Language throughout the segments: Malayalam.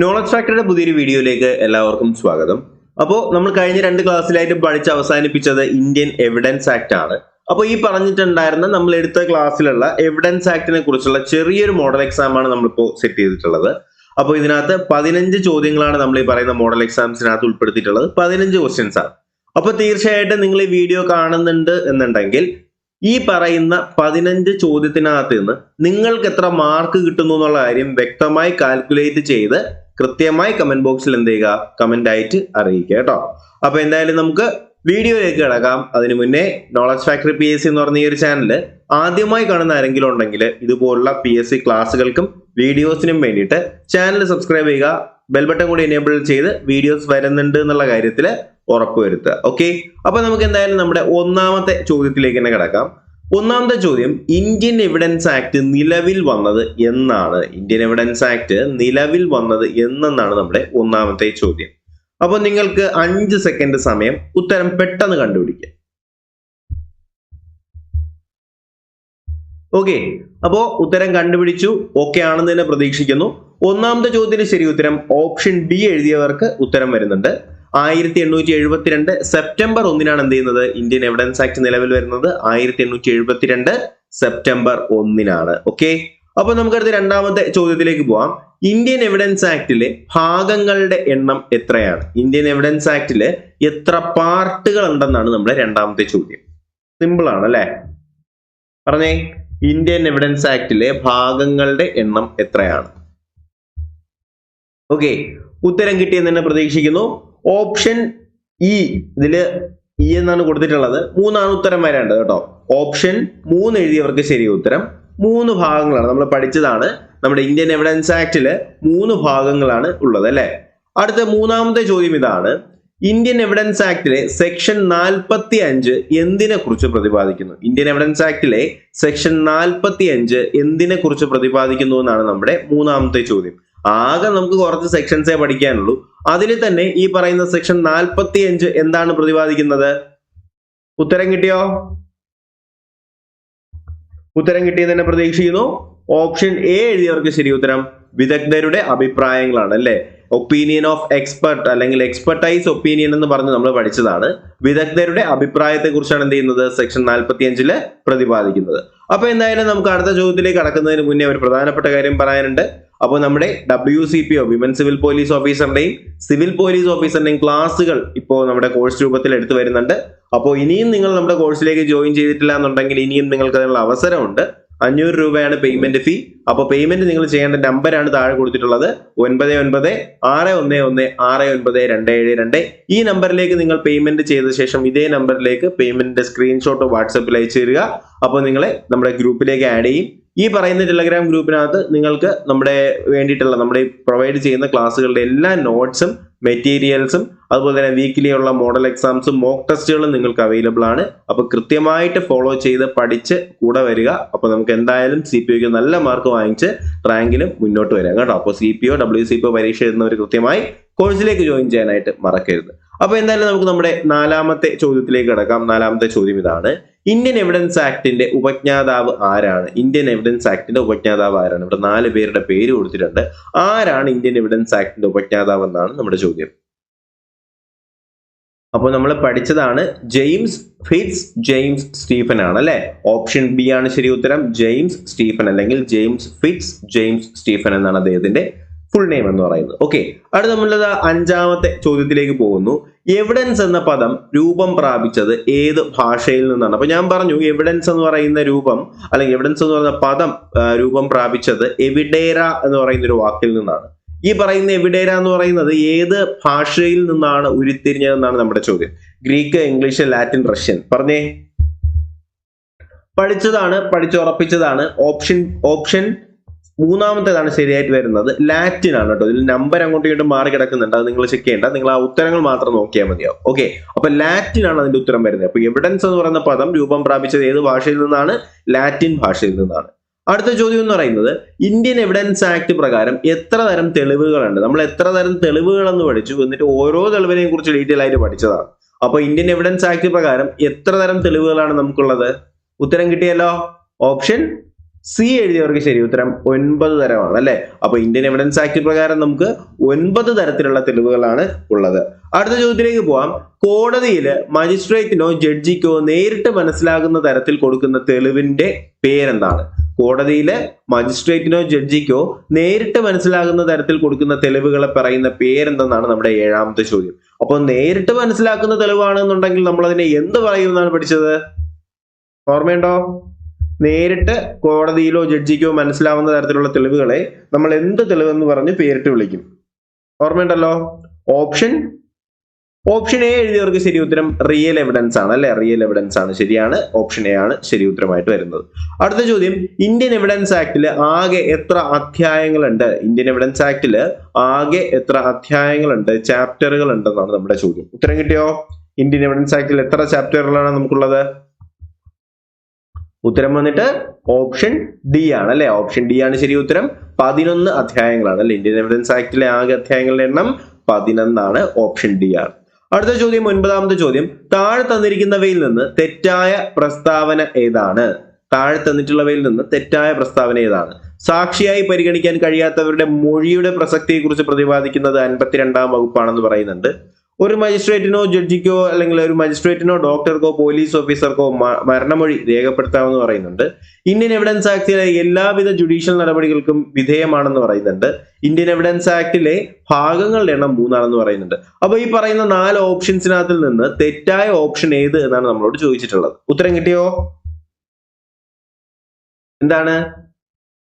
നോളജ് ഫാക്ടറിയുടെ പുതിയൊരു വീഡിയോയിലേക്ക് എല്ലാവർക്കും സ്വാഗതം. അപ്പോൾ നമ്മൾ കഴിഞ്ഞ രണ്ട് ക്ലാസ്സിലായിട്ട് പഠിച്ച് അവസാനിപ്പിച്ചത് ഇന്ത്യൻ എവിഡൻസ് ആക്ട് ആണ്. അപ്പോൾ ഈ പറഞ്ഞിട്ടുണ്ടായിരുന്ന നമ്മൾ എടുത്ത ക്ലാസ്സിലുള്ള എവിഡൻസ് ആക്ടിനെ കുറിച്ചുള്ള ചെറിയൊരു മോഡൽ എക്സാം ആണ് നമ്മളിപ്പോൾ സെറ്റ് ചെയ്തിട്ടുള്ളത്. അപ്പോൾ ഇതിനകത്ത് പതിനഞ്ച് ചോദ്യങ്ങളാണ് നമ്മൾ ഈ പറയുന്ന മോഡൽ എക്സാംസിനകത്ത് ഉൾപ്പെടുത്തിയിട്ടുള്ളത്. പതിനഞ്ച് ക്വസ്റ്റ്യൻസ് ആണ്. അപ്പോൾ തീർച്ചയായിട്ടും നിങ്ങൾ ഈ വീഡിയോ കാണുന്നുണ്ട് എന്നുണ്ടെങ്കിൽ ഈ പറയുന്ന പതിനഞ്ച് ചോദ്യത്തിനകത്ത് നിന്ന് നിങ്ങൾക്ക് എത്ര മാർക്ക് കിട്ടുന്നു എന്നുള്ള കാര്യം വ്യക്തമായി കാൽക്കുലേറ്റ് ചെയ്ത് കൃത്യമായി കമന്റ് ബോക്സിൽ എന്ത് ചെയ്യുക? കമന്റ് ആയിട്ട് അറിയിക്കുക കേട്ടോ. അപ്പൊ എന്തായാലും നമുക്ക് വീഡിയോയിലേക്ക് കിടക്കാം. അതിനു മുന്നേ knowledge factory P S C എന്ന് പറഞ്ഞ ഈ ഒരു ചാനൽ ആദ്യമായി കാണുന്ന ആരെങ്കിലും ഉണ്ടെങ്കിൽ ഇതുപോലുള്ള പി എസ് സി ക്ലാസ്സുകൾക്കും വീഡിയോസിനും വേണ്ടിയിട്ട് ചാനൽ സബ്സ്ക്രൈബ് ചെയ്യുക. ബെൽ ബട്ടൺ കൂടി എനേബിൾ ചെയ്ത് വീഡിയോസ് വരുന്നുണ്ട് എന്നുള്ള കാര്യത്തിൽ ഉറപ്പുവരുത്തുക. ഓക്കെ അപ്പൊ നമുക്ക് എന്തായാലും നമ്മുടെ ഒന്നാമത്തെ ചോദ്യത്തിലേക്ക് തന്നെ കിടക്കാം. ഒന്നാമത്തെ ചോദ്യം ഇന്ത്യൻ എവിഡൻസ് ആക്ട് നിലവിൽ വന്നത് എന്നാണ്. ഇന്ത്യൻ എവിഡൻസ് ആക്ട് നിലവിൽ വന്നത് എന്നാണ് നമ്മുടെ ഒന്നാമത്തെ ചോദ്യം. അപ്പൊ നിങ്ങൾക്ക് അഞ്ച് സെക്കൻഡ് സമയം ഉത്തരം പെട്ടെന്ന് കണ്ടുപിടിക്കുക ഓക്കെ അപ്പോ ഉത്തരം കണ്ടുപിടിച്ചു. ഓക്കെ ആണെന്ന് തന്നെ പ്രതീക്ഷിക്കുന്നു. ഒന്നാമത്തെ ചോദ്യത്തിന് ശരി ഉത്തരം. ഓപ്ഷൻ ബി എഴുതിയവർക്ക് ഉത്തരം വരുന്നുണ്ട്. ആയിരത്തി എണ്ണൂറ്റി എഴുപത്തിരണ്ട് സെപ്റ്റംബർ ഒന്നിനാണ് എന്ത് ചെയ്യുന്നത്? ഇന്ത്യൻ എവിഡൻസ് ആക്ട് നിലവിൽ വരുന്നത് ആയിരത്തി എണ്ണൂറ്റി എഴുപത്തിരണ്ട് സെപ്റ്റംബർ ഒന്നിനാണ്. ഓക്കെ അപ്പൊ നമുക്കടുത്ത് രണ്ടാമത്തെ ചോദ്യത്തിലേക്ക് പോവാം. ഇന്ത്യൻ എവിഡൻസ് ആക്ടിലെ ഭാഗങ്ങളുടെ എണ്ണം എത്രയാണ്? ഇന്ത്യൻ എവിഡൻസ് ആക്ടിൽ എത്ര പാർട്ടുകൾ ഉണ്ടെന്നാണ് നമ്മുടെ രണ്ടാമത്തെ ചോദ്യം. സിമ്പിൾ ആണ് അല്ലെ? പറഞ്ഞേ. ഇന്ത്യൻ എവിഡൻസ് ആക്ടിലെ ഭാഗങ്ങളുടെ എണ്ണം എത്രയാണ്? ഓക്കെ ഉത്തരം കിട്ടിയെന്ന് തന്നെ പ്രതീക്ഷിക്കുന്നു. ഓപ്ഷൻ ഇ ഇതിൽ ഇ എന്നാണ് കൊടുത്തിട്ടുള്ളത്. മൂന്നാണ് ഉത്തരം വരേണ്ടത് കേട്ടോ. ഓപ്ഷൻ മൂന്ന് എഴുതിയവർക്ക് ശരി ഉത്തരം. മൂന്ന് ഭാഗങ്ങളാണ്. നമ്മൾ പഠിച്ചതാണ് നമ്മുടെ ഇന്ത്യൻ എവിഡൻസ് ആക്ടിൽ മൂന്ന് ഭാഗങ്ങളാണ് ഉള്ളത് അല്ലെ? അടുത്ത മൂന്നാമത്തെ ചോദ്യം ഇതാണ്. ഇന്ത്യൻ എവിഡൻസ് ആക്ടിലെ സെക്ഷൻ നാൽപ്പത്തി അഞ്ച് എന്തിനെ കുറിച്ച് പ്രതിപാദിക്കുന്നു? ഇന്ത്യൻ എവിഡൻസ് ആക്ടിലെ സെക്ഷൻ നാൽപ്പത്തി അഞ്ച് എന്തിനെ കുറിച്ച് പ്രതിപാദിക്കുന്നു എന്നാണ് നമ്മുടെ മൂന്നാമത്തെ ചോദ്യം. ആകെ നമുക്ക് കുറച്ച് സെക്ഷൻസേ പഠിക്കാനുള്ളൂ. അതിൽ തന്നെ ഈ പറയുന്ന സെക്ഷൻ നാൽപ്പത്തി അഞ്ച് എന്താണ് പ്രതിപാദിക്കുന്നത്? ഉത്തരം കിട്ടിയോ? ഉത്തരം കിട്ടിയെന്ന് തന്നെ പ്രതീക്ഷിക്കുന്നു. ഓപ്ഷൻ എ എഴുതിയവർക്ക് ശരി ഉത്തരം. വിദഗ്ധരുടെ അഭിപ്രായങ്ങളാണ് അല്ലെ? ഒപ്പീനിയൻ ഓഫ് എക്സ്പെർട്ട് അല്ലെങ്കിൽ എക്സ്പെർട്ടൈസ് ഒപ്പീനിയൻ എന്ന് പറഞ്ഞ് നമ്മൾ പഠിച്ചതാണ്. വിദഗ്ധരുടെ അഭിപ്രായത്തെ കുറിച്ചാണ് എന്ത് ചെയ്യുന്നത്? സെക്ഷൻ നാൽപ്പത്തി അഞ്ചിൽ പ്രതിപാദിക്കുന്നത്. അപ്പൊ എന്തായാലും നമുക്ക് അടുത്ത ചോദ്യത്തിലേക്ക് കടക്കുന്നതിന് മുന്നേ ഒരു പ്രധാനപ്പെട്ട കാര്യം പറയാനുണ്ട്. അപ്പോൾ നമ്മുടെ W C P O women civil police ഓഫീസറിന്റെയും civil police ഓഫീസറിന്റെയും ക്ലാസ്സുകൾ ഇപ്പോൾ നമ്മുടെ കോഴ്സ് രൂപത്തിൽ എടുത്തു വരുന്നുണ്ട്. അപ്പോൾ ഇനിയും നിങ്ങൾ നമ്മുടെ കോഴ്സിലേക്ക് ജോയിൻ ചെയ്തിട്ടില്ല എന്നുണ്ടെങ്കിൽ ഇനിയും നിങ്ങൾക്ക് അതിനുള്ള അവസരമുണ്ട്. അഞ്ഞൂറ് രൂപയാണ് പേയ്മെന്റ് ഫീ അപ്പോൾ പേയ്മെന്റ് നിങ്ങൾ ചെയ്യേണ്ട നമ്പറാണ് താഴെ കൊടുത്തിട്ടുള്ളത്. ഒൻപത് ഒൻപത് ആറ് ഒന്ന് ഒന്ന് ആറ് ഒൻപത് രണ്ട് ഏഴ് രണ്ട്. ഈ നമ്പറിലേക്ക് നിങ്ങൾ പേയ്മെന്റ് ചെയ്ത ശേഷം ഇതേ നമ്പറിലേക്ക് പേയ്മെന്റിന്റെ സ്ക്രീൻഷോട്ട് വാട്സപ്പിൽ അയച്ചു തരിക. അപ്പോൾ നിങ്ങളെ നമ്മുടെ ഗ്രൂപ്പിലേക്ക് ആഡ് ചെയ്യും. ഈ പറയുന്ന ടെലഗ്രാം ഗ്രൂപ്പിനകത്ത് നിങ്ങൾക്ക് നമ്മുടെ വേണ്ടിയിട്ടുള്ള നമ്മുടെ പ്രൊവൈഡ് ചെയ്യുന്ന ക്ലാസ്സുകളുടെ എല്ലാ നോട്ട്സും മെറ്റീരിയൽസും അതുപോലെ തന്നെ വീക്കിലി ഉള്ള മോഡൽ എക്സാംസും മോക്ക് ടെസ്റ്റുകളും നിങ്ങൾക്ക് അവൈലബിൾ ആണ്. അപ്പോൾ കൃത്യമായിട്ട് ഫോളോ ചെയ്ത് പഠിച്ച് കൂടെ വരിക. അപ്പൊ നമുക്ക് എന്തായാലും സി പി ഒക്ക് നല്ല മാർക്ക് വാങ്ങിച്ച് റാങ്കിലും മുന്നോട്ട് വരാം കേട്ടോ. അപ്പോൾ C P O W C P O പരീക്ഷ എഴുതുന്നവർ കൃത്യമായി കോഴ്സിലേക്ക് ജോയിൻ ചെയ്യാനായിട്ട് മറക്കരുത്. അപ്പൊ എന്തായാലും നമുക്ക് നമ്മുടെ നാലാമത്തെ ചോദ്യത്തിലേക്ക് കിടക്കാം. നാലാമത്തെ ചോദ്യം ഇതാണ്. ഇന്ത്യൻ എവിഡൻസ് ആക്ടിന്റെ ഉപജ്ഞാതാവ് ആരാണ്? ഇന്ത്യൻ എവിഡൻസ് ആക്ടിന്റെ ഉപജ്ഞാതാവ് ആരാണ്? ഇവിടെ നാല് പേരുടെ പേര് കൊടുത്തിട്ടുണ്ട്. ആരാണ് ഇന്ത്യൻ എവിഡൻസ് ആക്ടിന്റെ ഉപജ്ഞാതാവ് എന്നാണ് നമ്മുടെ അപ്പോൾ നമ്മൾ പഠിച്ചതാണ് ജെയിംസ് ഫിറ്റ്സ് ജെയിംസ് സ്റ്റീഫൻ ആണ് അല്ലെ? ഓപ്ഷൻ ബി ആണ് ശരി ഉത്തരം. ജെയിംസ് സ്റ്റീഫൻ അല്ലെങ്കിൽ ജെയിംസ് ഫിറ്റ്സ് ജെയിംസ് സ്റ്റീഫൻ എന്നാണ് അദ്ദേഹത്തിന്റെ ഫുൾ നെയിം എന്ന് പറയുന്നത്. ഓക്കെ അടുത്ത നമ്മളത് അഞ്ചാമത്തെ ചോദ്യത്തിലേക്ക് പോകുന്നു. എവിഡൻസ് എന്ന പദം രൂപം പ്രാപിച്ചത് ഏത് ഭാഷയിൽ നിന്നാണ്? അപ്പൊ ഞാൻ പറഞ്ഞു എവിഡൻസ് എന്ന് പറയുന്ന രൂപം അല്ലെങ്കിൽ എവിഡൻസ് എന്ന് പറയുന്ന പദം രൂപം പ്രാപിച്ചത് എവിഡേറ എന്ന് പറയുന്ന ഒരു വാക്കിൽ നിന്നാണ്. ഈ പറയുന്ന എവിഡേര എന്ന് പറയുന്നത് ഏത് ഭാഷയിൽ നിന്നാണ് ഉരുത്തിരിഞ്ഞതെന്നാണ് നമ്മുടെ ചോദ്യം. ഗ്രീക്ക് ഇംഗ്ലീഷ് ലാറ്റിൻ റഷ്യൻ പറഞ്ഞേ. പഠിച്ചതാണ് പഠിച്ചുറപ്പിച്ചതാണ്. ഓപ്ഷൻ ഓപ്ഷൻ മൂന്നാമത്തേതാണ് ശരിയായിട്ട് വരുന്നത്. ലാറ്റിൻ ആണ് കേട്ടോ. ഇതിൽ നമ്പർ അങ്ങോട്ടും ഇങ്ങോട്ടും മാറി കിടക്കുന്നുണ്ട്. അത് നിങ്ങൾ ചെക്ക് ചെയ്യേണ്ട. നിങ്ങൾ ആ ഉത്തരങ്ങൾ മാത്രം നോക്കിയാൽ മതിയാവും. ഓക്കെ അപ്പൊ ലാറ്റിൻ ആണ് അതിന്റെ ഉത്തരം വരുന്നത്. അപ്പൊ എവിഡൻസ് എന്ന് പറയുന്ന പദം രൂപം പ്രാപിച്ചത് ഏത് ഭാഷയിൽ നിന്നാണ്? ലാറ്റിൻ ഭാഷയിൽ നിന്നാണ്. അടുത്ത ചോദ്യം എന്ന് പറയുന്നത് ഇന്ത്യൻ എവിഡൻസ് ആക്ട് പ്രകാരം എത്ര തരം തെളിവുകളുണ്ട്? നമ്മൾ എത്ര തരം തെളിവുകൾ എന്ന് പഠിച്ചു എന്നിട്ട് ഓരോ തെളിവിനെയും കുറിച്ച് ഡീറ്റെയിൽ ആയിട്ട് പഠിച്ചതാണ്. അപ്പൊ ഇന്ത്യൻ എവിഡൻസ് ആക്ട് പ്രകാരം എത്ര തരം തെളിവുകളാണ് നമുക്കുള്ളത്? ഉത്തരം കിട്ടിയല്ലോ? ഓപ്ഷൻ സി എഴുതിയവർക്ക് ശരി ഉത്തരം ഒൻപത് തരമാണ് അല്ലെ? അപ്പൊ ഇന്ത്യൻ എവിഡൻസ് ആക്ട് പ്രകാരം നമുക്ക് ഒൻപത് തരത്തിലുള്ള തെളിവുകളാണ് ഉള്ളത്. അടുത്ത ചോദ്യത്തിലേക്ക് പോവാം. കോടതിയിൽ മജിസ്ട്രേറ്റിനോ ജഡ്ജിക്കോ നേരിട്ട് മനസ്സിലാകുന്ന തരത്തിൽ കൊടുക്കുന്ന തെളിവിന്റെ പേരെന്താണ്? കോടതിയിലെ മജിസ്ട്രേറ്റിനോ ജഡ്ജിക്കോ നേരിട്ട് മനസ്സിലാകുന്ന തരത്തിൽ കൊടുക്കുന്ന തെളിവുകളെ പറയുന്ന പേരെന്തെന്നാണ് നമ്മുടെ ഏഴാമത്തെ ചോദ്യം. അപ്പൊ നേരിട്ട് മനസ്സിലാക്കുന്ന തെളിവാണെന്നുണ്ടെങ്കിൽ നമ്മൾ അതിനെ എന്ത് പറയുമെന്നാണ് പഠിച്ചത്? ഓർമ്മയുണ്ടോ? നേരിട്ട് കോടതിയിലോ ജഡ്ജിക്കോ മനസ്സിലാവുന്ന തരത്തിലുള്ള തെളിവുകളെ നമ്മൾ എന്ത് തെളിവെന്ന് പറഞ്ഞ് പേരിട്ട് വിളിക്കും. ഓർമ്മയുണ്ടല്ലോ? ഓപ്ഷൻ ഓപ്ഷൻ എ എഴുതിയവർക്ക് ശരി ഉത്തരം റിയൽ എവിഡൻസ് ആണ് അല്ലെ? റിയൽ എവിഡൻസ് ആണ്. ശരിയാണ്. ഓപ്ഷൻ എ ആണ് ശരി ഉത്തരമായിട്ട് വരുന്നത്. അടുത്ത ചോദ്യം ഇന്ത്യൻ എവിഡൻസ് ആക്ടിൽ ആകെ എത്ര അധ്യായങ്ങളുണ്ട്? ഇന്ത്യൻ എവിഡൻസ് ആക്ടിൽ ആകെ എത്ര അധ്യായങ്ങളുണ്ട്? ചാപ്റ്ററുകൾ ഉണ്ടെന്നാണ് നമ്മുടെ ചോദ്യം. ഉത്തരം കിട്ടിയോ? ഇന്ത്യൻ എവിഡൻസ് ആക്ടിൽ എത്ര ചാപ്റ്ററുകളാണ് നമുക്കുള്ളത്? ഉത്തരം വന്നിട്ട് ഓപ്ഷൻ ഡി ആണ് അല്ലെ? ഓപ്ഷൻ ഡി ആണ് ശരി ഉത്തരം. പതിനൊന്ന് അധ്യായങ്ങളാണ് അല്ലെ? ഇന്ത്യൻ എവിഡൻസ് ആക്ടിലെ ആകെ അധ്യായങ്ങളുടെ എണ്ണം പതിനൊന്നാണ്. ഓപ്ഷൻ ഡി ആണ്. അടുത്ത ചോദ്യം ഒൻപതാമത്തെ ചോദ്യം. താഴെ തന്നിരിക്കുന്നവയിൽ നിന്ന് തെറ്റായ പ്രസ്താവന ഏതാണ്? താഴെ തന്നിട്ടുള്ളവയിൽ നിന്ന് തെറ്റായ പ്രസ്താവന ഏതാണ്? സാക്ഷിയായി പരിഗണിക്കാൻ കഴിയാത്തവരുടെ മൊഴിയുടെ പ്രസക്തിയെക്കുറിച്ച് പ്രതിപാദിക്കുന്നത് അൻപത്തിരണ്ടാം വകുപ്പാണെന്ന് പറയുന്നുണ്ട്. ഒരു മജിസ്ട്രേറ്റിനോ ജഡ്ജിക്കോ അല്ലെങ്കിൽ ഒരു മജിസ്ട്രേറ്റിനോ ഡോക്ടർക്കോ പോലീസ് ഓഫീസർക്കോ മരണമൊഴി രേഖപ്പെടുത്താമെന്ന് പറയുന്നുണ്ട്. ഇന്ത്യൻ എവിഡൻസ് ആക്ടിലെ എല്ലാവിധ ജുഡീഷ്യൽ നടപടികൾക്കും വിധേയമാണെന്ന് പറയുന്നുണ്ട്. ഇന്ത്യൻ എവിഡൻസ് ആക്ടിലെ ഭാഗങ്ങളുടെ എണ്ണം മൂന്നാണെന്ന് പറയുന്നുണ്ട്. അപ്പൊ ഈ പറയുന്ന നാല് ഓപ്ഷൻസിനകത്തിൽ നിന്ന് തെറ്റായ ഓപ്ഷൻ ഏത് എന്നാണ് നമ്മളോട് ചോദിച്ചിട്ടുള്ളത്. ഉത്തരം കിട്ടിയോ? എന്താണ്?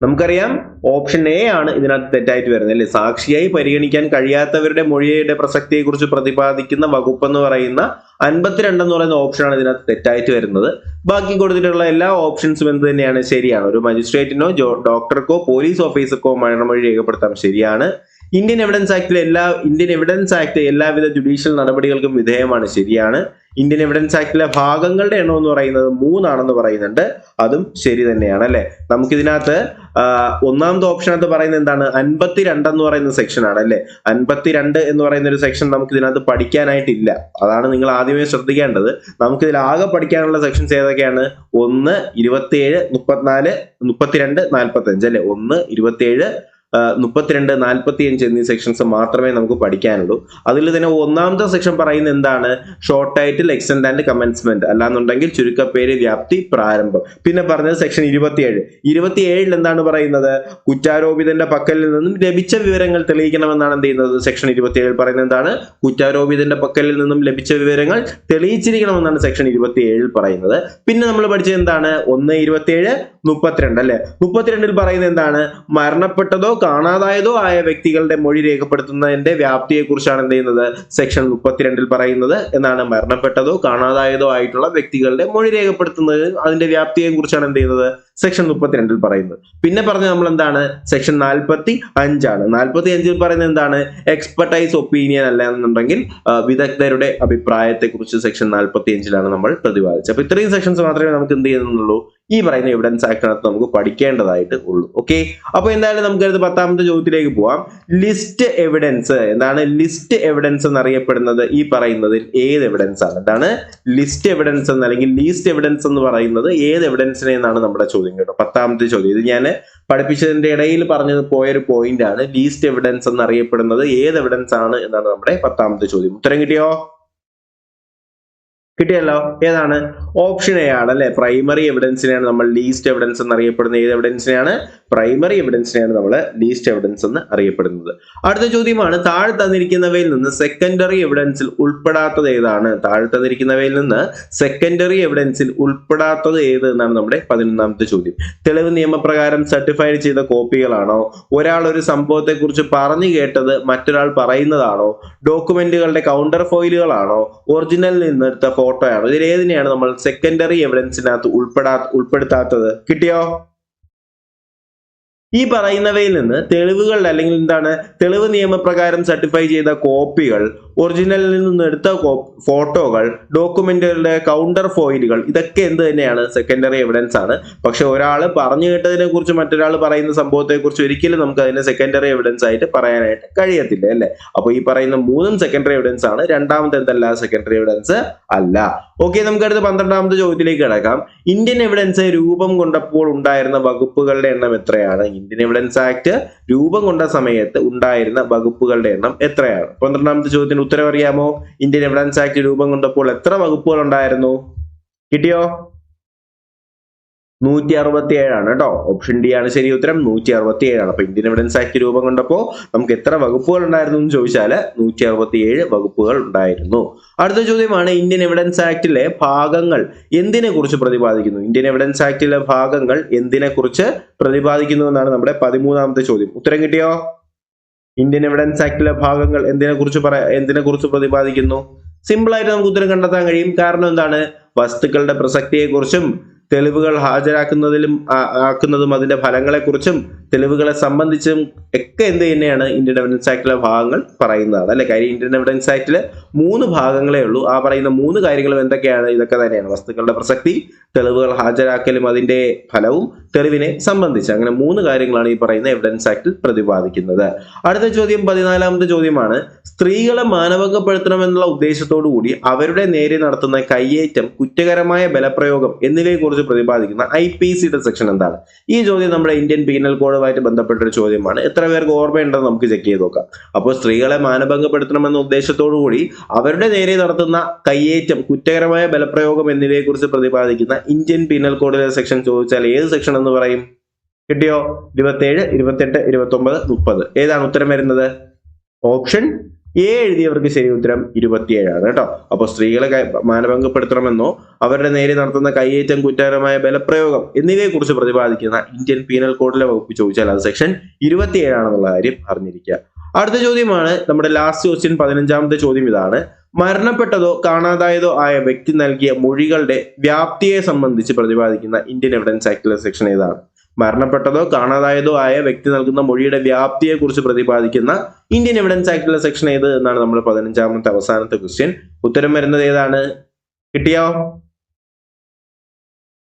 നമുക്കറിയാം. ഓപ്ഷൻ എ ആണ് ഇതിനകത്ത് തെറ്റായിട്ട് വരുന്നത് അല്ലേ? സാക്ഷിയായി പരിഗണിക്കാൻ കഴിയാത്തവരുടെ മൊഴിയുടെ പ്രസക്തിയെക്കുറിച്ച് പ്രതിപാദിക്കുന്ന വകുപ്പ് എന്ന് പറയുന്ന അൻപത്തിരണ്ട് എന്ന് പറയുന്ന ഓപ്ഷനാണ് ഇതിനകത്ത് തെറ്റായിട്ട് വരുന്നത്. ബാക്കി കൊടുത്തിട്ടുള്ള എല്ലാ ഓപ്ഷൻസും എന്ത് തന്നെയാണ്? ശരിയാണ്. ഒരു മജിസ്ട്രേറ്റിനോ ഡോക്ടർക്കോ പോലീസ് ഓഫീസർക്കോ മരണമൊഴി രേഖപ്പെടുത്താം. ശരിയാണ്. ഇന്ത്യൻ എവിഡൻസ് ആക്ടിലെ എല്ലാ ഇന്ത്യൻ എവിഡൻസ് ആക്ട് എല്ലാവിധ ജുഡീഷ്യൽ നടപടികൾക്കും വിധേയമാണ്. ശരിയാണ്. ഇന്ത്യൻ എവിഡൻസ് ആക്ടിലെ ഭാഗങ്ങളുടെ എണ്ണം എന്ന് പറയുന്നത് മൂന്നാണെന്ന് പറയുന്നുണ്ട്. അതും ശരി തന്നെയാണ് അല്ലെ? നമുക്കിതിനകത്ത് ഇതിനകത്ത് ഒന്നാമത്തെ ഓപ്ഷനകത്ത് പറയുന്നത് എന്താണ്? അൻപത്തിരണ്ട് എന്ന് പറയുന്ന സെക്ഷൻ ആണ് അല്ലെ? അൻപത്തിരണ്ട് എന്ന് പറയുന്ന ഒരു സെക്ഷൻ നമുക്ക് ഇതിനകത്ത് പഠിക്കാനായിട്ടില്ല. അതാണ് നിങ്ങൾ ആദ്യമേ ശ്രദ്ധിക്കേണ്ടത്. നമുക്ക് ഇതിൽ ആകെ പഠിക്കാനുള്ള സെക്ഷൻസ് ഏതൊക്കെയാണ്? ഒന്ന് ഇരുപത്തിയേഴ് മുപ്പത്തിനാല് മുപ്പത്തിരണ്ട് നാൽപ്പത്തി അഞ്ച് അല്ലെ? ഒന്ന് ഇരുപത്തിയേഴ് മുപ്പത്തിരണ്ട് നാൽപ്പത്തി അഞ്ച് എന്നീ സെക്ഷൻസ് മാത്രമേ നമുക്ക് പഠിക്കാനുള്ളൂ. അതിൽ തന്നെ ഒന്നാമത്തെ സെക്ഷൻ പറയുന്നത് എന്താണ്? Short title extend and commencement അല്ലാന്നുണ്ടെങ്കിൽ ചുരുക്കപ്പേര് വ്യാപ്തി പ്രാരംഭം. പിന്നെ പറഞ്ഞത് സെക്ഷൻ ഇരുപത്തിയേഴ്. ഇരുപത്തിയേഴിൽ എന്താണ് പറയുന്നത്? കുറ്റാരോപിതന്റെ പക്കലിൽ നിന്നും ലഭിച്ച വിവരങ്ങൾ തെളിയിക്കണമെന്നാണ് എന്ത് ചെയ്യുന്നത്? സെക്ഷൻ ഇരുപത്തിയേഴിൽ പറയുന്നത് എന്താണ്? കുറ്റാരോപിതന്റെ പക്കലിൽ നിന്നും ലഭിച്ച വിവരങ്ങൾ തെളിയിച്ചിരിക്കണമെന്നാണ് സെക്ഷൻ ഇരുപത്തിയേഴിൽ പറയുന്നത്. പിന്നെ നമ്മൾ പഠിച്ചത് എന്താണ്? ഒന്ന് ഇരുപത്തിയേഴ്. മുപ്പത്തിരണ്ട് അല്ലെ? മുപ്പത്തിരണ്ടിൽ പറയുന്നത് എന്താണ്? മരണപ്പെട്ടതോ കാണാതായതോ ആയ വ്യക്തികളുടെ മൊഴി രേഖപ്പെടുത്തുന്നതിന്റെ വ്യാപ്തിയെ കുറിച്ചാണ് എന്ത് ചെയ്യുന്നത്? സെക്ഷൻ മുപ്പത്തിരണ്ടിൽ പറയുന്നത് എന്നാണ് മരണപ്പെട്ടതോ കാണാതായതോ ആയിട്ടുള്ള വ്യക്തികളുടെ മൊഴി രേഖപ്പെടുത്തുന്നത്. അതിന്റെ വ്യാപ്തിയെ കുറിച്ചാണ് എന്ത് ചെയ്യുന്നത്? സെക്ഷൻ മുപ്പത്തിരണ്ടിൽ പറയുന്നത് പിന്നെ പറഞ്ഞ നമ്മൾ എന്താണ് സെക്ഷൻ നാൽപ്പത്തി അഞ്ചാണ് നാൽപ്പത്തി അഞ്ചിൽ പറയുന്നത് എന്താണ്? എക്സ്പെർട്ടൈസ് ഒപ്പീനിയൻ അല്ല എന്നുണ്ടെങ്കിൽ വിദഗ്ധരുടെ അഭിപ്രായത്തെ കുറിച്ച് സെക്ഷൻ നാൽപ്പത്തി അഞ്ചിലാണ് നമ്മൾ പ്രതിപാദിച്ചത്. അപ്പൊ ഇത്രയും സെക്ഷൻസ് മാത്രമേ നമുക്ക് എന്ത് ചെയ്യുന്നുള്ളൂ? ഈ പറയുന്ന എവിഡൻസ് ആക്ടിനകത്ത് നമുക്ക് പഠിക്കേണ്ടതായിട്ട് ഉള്ളൂ. ഓക്കെ അപ്പൊ എന്തായാലും നമുക്ക് അടുത്ത പത്താമത്തെ ചോദ്യത്തിലേക്ക് പോവാം. ലിസ്റ്റ് എവിഡൻസ് എന്താണ്? ലിസ്റ്റ് എവിഡൻസ് എന്നറിയപ്പെടുന്നത് ഈ പറയുന്നതിൽ ഏത് എവിഡൻസ് ആണ്? എന്താണ്? ലിസ്റ്റ് എവിഡൻസ് എന്ന് അല്ലെങ്കിൽ ലീസ്റ്റ് എവിഡൻസ് എന്ന് പറയുന്നത് ഏത് എവിഡൻസിനെ എന്നാണ് നമ്മുടെ ചോദ്യം. കേട്ടോ. പത്താമത്തെ ചോദ്യം. ഇത് ഞാൻ പഠിപ്പിച്ചതിന്റെ ഇടയിൽ പറഞ്ഞത് പോയൊരു പോയിന്റ് ആണ്. ലീസ്റ്റ് എവിഡൻസ് എന്നറിയപ്പെടുന്നത് ഏത് എവിഡൻസ് ആണ് എന്നാണ് നമ്മുടെ പത്താമത്തെ ചോദ്യം. ഉത്തരം കിട്ടിയോ? കിട്ടിയല്ലോ. ഏതാണ്? ഓപ്ഷൻ എ ആണ് അല്ലെ? പ്രൈമറി എവിഡൻസിനെയാണ് നമ്മൾ ലീസ്റ്റ് എവിഡൻസ് എന്ന് അറിയപ്പെടുന്നത് ഏത് എവിഡൻസിനെയാണ് പ്രൈമറി എവിഡൻസിനെയാണ് നമ്മൾ ലീസ്റ്റ് എവിഡൻസ് എന്ന് അറിയപ്പെടുന്നത്. അടുത്ത ചോദ്യമാണ് താഴെ തന്നിരിക്കുന്നവയിൽ നിന്ന് സെക്കൻഡറി എവിഡൻസിൽ ഉൾപ്പെടാത്തത് ഏതാണ്? താഴെ തന്നിരിക്കുന്നവയിൽ നിന്ന് സെക്കൻഡറി എവിഡൻസിൽ ഉൾപ്പെടാത്തത് ഏത് എന്നാണ് നമ്മുടെ പതിനൊന്നാമത്തെ ചോദ്യം. തെളിവ് നിയമപ്രകാരം സർട്ടിഫൈഡ് ചെയ്ത കോപ്പികളാണോ? ഒരാൾ ഒരു സംഭവത്തെ കുറിച്ച് പറഞ്ഞു കേട്ടത് മറ്റൊരാൾ പറയുന്നതാണോ? ഡോക്യുമെന്റുകളുടെ കൗണ്ടർ ഫോയിലുകളാണോ ഒറിജിനൽ നിന്നെടുത്ത ഫോട്ടോ ഇതിലേതിനെയാണ് നമ്മൾ സെക്കൻഡറി എവിഡൻസിനകത്ത് ഉൾപ്പെടാ ഉൾപ്പെടുത്താത്തത്? കിട്ടിയോ? ഈ പറയുന്നവയിൽ നിന്ന് തെളിവുകൾ അല്ലെങ്കിൽ എന്താണ് തെളിവ് നിയമപ്രകാരം സർട്ടിഫൈ ചെയ്ത കോപ്പികൾ ഒറിജിനലിൽ നിന്ന് എടുത്ത ഫോട്ടോകൾ ഡോക്യുമെന്റുകളുടെ കൗണ്ടർ ഫോയിലുകൾ ഇതൊക്കെ എന്ത് തന്നെയാണ്? സെക്കൻഡറി എവിഡൻസ് ആണ്. പക്ഷെ ഒരാൾ പറഞ്ഞു കേട്ടതിനെ കുറിച്ച് മറ്റൊരാൾ പറയുന്ന സംഭവത്തെ കുറിച്ച് ഒരിക്കലും നമുക്ക് അതിനെ സെക്കൻഡറി എവിഡൻസ് ആയിട്ട് പറയാനായിട്ട് കഴിയത്തില്ല അല്ലേ? അപ്പൊ ഈ പറയുന്ന മൂന്നും സെക്കൻഡറി എവിഡൻസ് ആണ്. രണ്ടാമത്തെ എന്തല്ല? സെക്കൻഡറി എവിഡൻസ് അല്ല. ഓക്കെ നമുക്ക് അടുത്ത പന്ത്രണ്ടാമത്തെ ചോദ്യത്തിലേക്ക് കിടക്കാം. ഇന്ത്യൻ എവിഡൻസ് രൂപം കൊണ്ടപ്പോൾ ഉണ്ടായിരുന്ന വകുപ്പുകളുടെ എണ്ണം എത്രയാണ്? ഇന്ത്യൻ എവിഡൻസ് ആക്ട് രൂപം കൊണ്ട സമയത്ത് ഉണ്ടായിരുന്ന വകുപ്പുകളുടെ എണ്ണം എത്രയാണ്? പന്ത്രണ്ടാമത്തെ ചോദ്യത്തിന് ഉത്തരം അറിയാമോ? ഇന്ത്യൻ എവിഡൻസ് ആക്ട് രൂപം കൊണ്ടപ്പോൾ എത്ര വകുപ്പുകൾ ഉണ്ടായിരുന്നു? കിട്ടിയോ? നൂറ്റി അറുപത്തി ഏഴാണ് കേട്ടോ. ഓപ്ഷൻ ഡി ആണ് ശരി ഉത്തരം. നൂറ്റി അറുപത്തി ഏഴാണ് അപ്പൊ ഇന്ത്യൻ എവിഡൻസ് ആക്ട് രൂപം കൊണ്ടപ്പോൾ നമുക്ക് എത്ര വകുപ്പുകൾ ഉണ്ടായിരുന്നു എന്ന് ചോദിച്ചാൽ നൂറ്റി അറുപത്തി ഏഴ് വകുപ്പുകൾ ഉണ്ടായിരുന്നു. അടുത്ത ചോദ്യമാണ് ഇന്ത്യൻ എവിഡൻസ് ആക്ടിലെ ഭാഗങ്ങൾ എന്തിനെ കുറിച്ച് പ്രതിപാദിക്കുന്നു? ഇന്ത്യൻ എവിഡൻസ് ആക്ടിലെ ഭാഗങ്ങൾ എന്തിനെ കുറിച്ച് പ്രതിപാദിക്കുന്നു എന്നാണ് നമ്മുടെ പതിമൂന്നാമത്തെ ചോദ്യം. ഉത്തരം കിട്ടിയോ? ഇന്ത്യൻ എവിഡൻസ് ആക്ടിലെ ഭാഗങ്ങൾ എന്തിനെ കുറിച്ച് പറ എന്തിനെ കുറിച്ച് പ്രതിപാദിക്കുന്നു? സിമ്പിൾ ആയിട്ട് നമുക്ക് ഉത്തരം കണ്ടെത്താൻ കഴിയും. കാരണം എന്താണ്? വസ്തുക്കളുടെ പ്രസക്തിയെക്കുറിച്ചും തെളിവുകൾ ഹാജരാക്കുന്നതിലും ആക്കുന്നതും അതിന്റെ ഫലങ്ങളെക്കുറിച്ചും തെളിവുകളെ സംബന്ധിച്ചും ഒക്കെ എന്ത് തന്നെയാണ് ഇന്ത്യൻ എവിഡൻസ് ആക്ടിലെ ഭാഗങ്ങൾ പറയുന്നതാണ്. അല്ലെ? കാര്യം ഇന്ത്യൻ എവിഡൻസ് ആക്ടിൽ മൂന്ന് ഭാഗങ്ങളെ ഉള്ളൂ. ആ പറയുന്ന മൂന്ന് കാര്യങ്ങളും എന്തൊക്കെയാണ്? ഇതൊക്കെ തന്നെയാണ്. വസ്തുക്കളുടെ പ്രസക്തി തെളിവുകൾ ഹാജരാക്കലും അതിന്റെ ഫലവും തെളിവിനെ സംബന്ധിച്ച്. അങ്ങനെ മൂന്ന് കാര്യങ്ങളാണ് ഈ പറയുന്ന എവിഡൻസ് ആക്ടിൽ പ്രതിപാദിക്കുന്നത്. അടുത്ത ചോദ്യം പതിനാലാമത്തെ ചോദ്യമാണ്. സ്ത്രീകളെ മാനവകപ്പെടുത്തണമെന്നുള്ള ഉദ്ദേശത്തോടു കൂടി അവരുടെ നേരെ നടത്തുന്ന കയ്യേറ്റം കുറ്റകരമായ ബലപ്രയോഗം എന്നിവയെക്കുറിച്ച് പ്രതിപാദിക്കുന്ന ഐ പി സിയുടെ സെക്ഷൻ എന്താണ്? ഈ ചോദ്യം നമ്മുടെ ഇന്ത്യൻ പീനൽ കോഡുമായിട്ട് ബന്ധപ്പെട്ട ഒരു ചോദ്യമാണ്. എത്ര പേർക്ക് ഓർമ്മയുണ്ടെന്ന് നമുക്ക് ചെക്ക് ചെയ്ത് നോക്കാം. അപ്പോൾ സ്ത്രീകളെ മാനഭംഗപ്പെടുത്തണമെന്ന ഉദ്ദേശത്തോടു കൂടി അവരുടെ നേരെ നടത്തുന്ന കയ്യേറ്റം കുറ്റകരമായ ബലപ്രയോഗം എന്നിവയെക്കുറിച്ച് പ്രതിപാദിക്കുന്ന ഇന്ത്യൻ പീനൽ കോഡിലെ സെക്ഷൻ ചോദിച്ചാൽ ഏത് സെക്ഷൻ എന്ന് പറയും? കിട്ടിയോ? ഇരുപത്തേഴ് ഇരുപത്തെട്ട് ഇരുപത്തി ഒമ്പത് മുപ്പത്. ഏതാണ് ഉത്തരം വരുന്നത്? ഓപ്ഷൻ എ എഴുതിയവർക്ക് ശരി ഉത്തരം ഇരുപത്തിയേഴാണ് കേട്ടോ. അപ്പോൾ സ്ത്രീകളെ മാനഭംഗപ്പെടുത്തണമെന്നോ അവരുടെ നേരെ നടത്തുന്ന കയ്യേറ്റം കുറ്റകരമായ ബലപ്രയോഗം എന്നിവയെക്കുറിച്ച് പ്രതിപാദിക്കുന്ന ഇന്ത്യൻ പീനൽ കോഡിലെ വകുപ്പ് ചോദിച്ചാൽ അത് സെക്ഷൻ ഇരുപത്തിയേഴാണെന്നുള്ള കാര്യം അറിഞ്ഞിരിക്കുക. അടുത്ത ചോദ്യമാണ് നമ്മുടെ ലാസ്റ്റ് ക്വസ്റ്റ്യൻ പതിനഞ്ചാമത്തെ ചോദ്യം ഇതാണ്. മരണപ്പെട്ടതോ കാണാതായതോ ആയ വ്യക്തി നൽകിയ മൊഴികളുടെ വ്യാപ്തിയെ സംബന്ധിച്ച് പ്രതിപാദിക്കുന്ന ഇന്ത്യൻ എവിഡൻസ് ആക്ടിലെ സെക്ഷൻ ഏതാണ്? മരണപ്പെട്ടതോ കാണാതായതോ ആയ വ്യക്തി നൽകുന്ന മൊഴിയുടെ വ്യാപ്തിയെ കുറിച്ച് പ്രതിപാദിക്കുന്ന ഇന്ത്യൻ എവിഡൻസ് ആക്ടിലെ സെക്ഷൻ ഏത് എന്നാണ് നമ്മൾ പതിനഞ്ചാമത്തെ അവസാനത്തെ ക്വസ്റ്റ്യൻ ഉത്തരം വരുന്നത് ഏതാണ്? കിട്ടിയോ?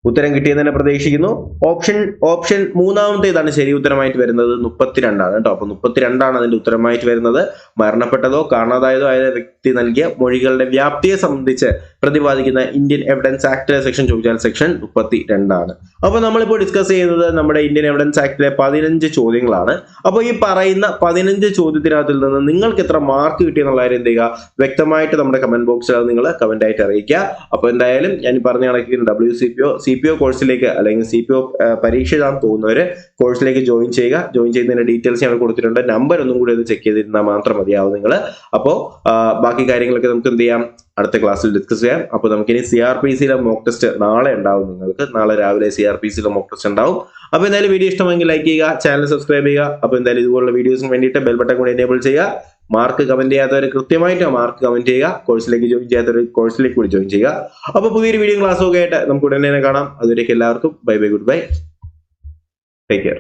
ഉത്തരം കിട്ടിയെന്ന് പ്രതീക്ഷിക്കുന്നു. ഓപ്ഷൻ ഓപ്ഷൻ മൂന്നാമത്തേതാണ് ശരി ഉത്തരമായിട്ട് വരുന്നത് മുപ്പത്തിരണ്ടാണ് കേട്ടോ. അപ്പൊ മുപ്പത്തിരണ്ടാണ് അതിന്റെ ഉത്തരമായിട്ട് വരുന്നത്. മരണപ്പെട്ടതോ കാണാതായതോ ആയ വ്യക്തി നൽകിയ മൊഴികളുടെ വ്യാപ്തിയെ സംബന്ധിച്ച് പ്രതിപാദിക്കുന്ന ഇന്ത്യൻ എവിഡൻസ് ആക്ട് സെക്ഷൻ ചോദിച്ചാൽ സെക്ഷൻ മുപ്പത്തി രണ്ടാണ് അപ്പൊ നമ്മളിപ്പോൾ ഡിസ്കസ് ചെയ്യുന്നത് നമ്മുടെ ഇന്ത്യൻ എവിഡൻസ് ആക്ടിലെ പതിനഞ്ച് ചോദ്യങ്ങളാണ്. അപ്പോൾ ഈ പറയുന്ന പതിനഞ്ച് ചോദ്യത്തിനകത്തിൽ നിന്ന് നിങ്ങൾക്ക് എത്ര മാർക്ക് കിട്ടിയെന്നുള്ള കാര്യം എന്ത് ചെയ്യുക? വ്യക്തമായിട്ട് നമ്മുടെ കമന്റ് ബോക്സിൽ നിങ്ങൾ കമന്റ് ആയിട്ട് അറിയിക്കുക. അപ്പോൾ എന്തായാലും ഞാൻ പറഞ്ഞു കണക്കിന് W C P O C P O കോഴ്സിലേക്ക് അല്ലെങ്കിൽ സി പി ഒ പരീക്ഷ എഴുതാൻ പോകുന്നവര് കോഴ്സിലേക്ക് ജോയിൻ ചെയ്യുക. ജോയിൻ ചെയ്യുന്നതിന്റെ ഡീറ്റെയിൽസ് ഞങ്ങൾ കൊടുത്തിട്ടുണ്ട്. നമ്പർ ഒന്നും കൂടി ഒന്ന് ചെക്ക് ചെയ്തിരുന്നാൽ മാത്രം മതിയാവും നിങ്ങൾ അപ്പോൾ ബാക്കി കാര്യങ്ങളൊക്കെ നമുക്ക് എന്ത് ചെയ്യാം? അടുത്ത ക്ലാസ്സിൽ ഡിസ്കസ് ചെയ്യാം. അപ്പോൾ നമുക്കിനി സി ആർ പി സിയിലെ മോക്ക് ടെസ്റ്റ് നാളെ ഉണ്ടാവും നിങ്ങൾക്ക്. നാളെ രാവിലെ സി ആർ പി സിയിലെ മോക്ക് ടെസ്റ്റ് ഉണ്ടാവും. അപ്പോൾ എന്തായാലും വീഡിയോ ഇഷ്ടമെങ്കിൽ ലൈക്ക് ചെയ്യുക ചാനൽ സബ്സ്ക്രൈബ് ചെയ്യുക. അപ്പോൾ എന്തായാലും ഇതുപോലുള്ള വീഡിയോസിന് വേണ്ടിയിട്ട് ബെൽ ബട്ടൺ കൂടി എനേബിൾ ചെയ്യുക. മാർക്ക് കമന്റ് ചെയ്യാത്തവർ കൃത്യമായിട്ട് മാർക്ക് കമന്റ് ചെയ്യുക. കോഴ്സിലേക്ക് ജോയിൻ ചെയ്യാത്തവർ കോഴ്സിലേക്ക് കൂടി ജോയിൻ ചെയ്യുക. അപ്പോൾ പുതിയൊരു വീഡിയോ ക്ലാസ് ഒക്കെ ആയിട്ട് നമുക്ക് ഉടനെ തന്നെ കാണാം. അതുവരേക്ക് എല്ലാവർക്കും bye bye goodbye take care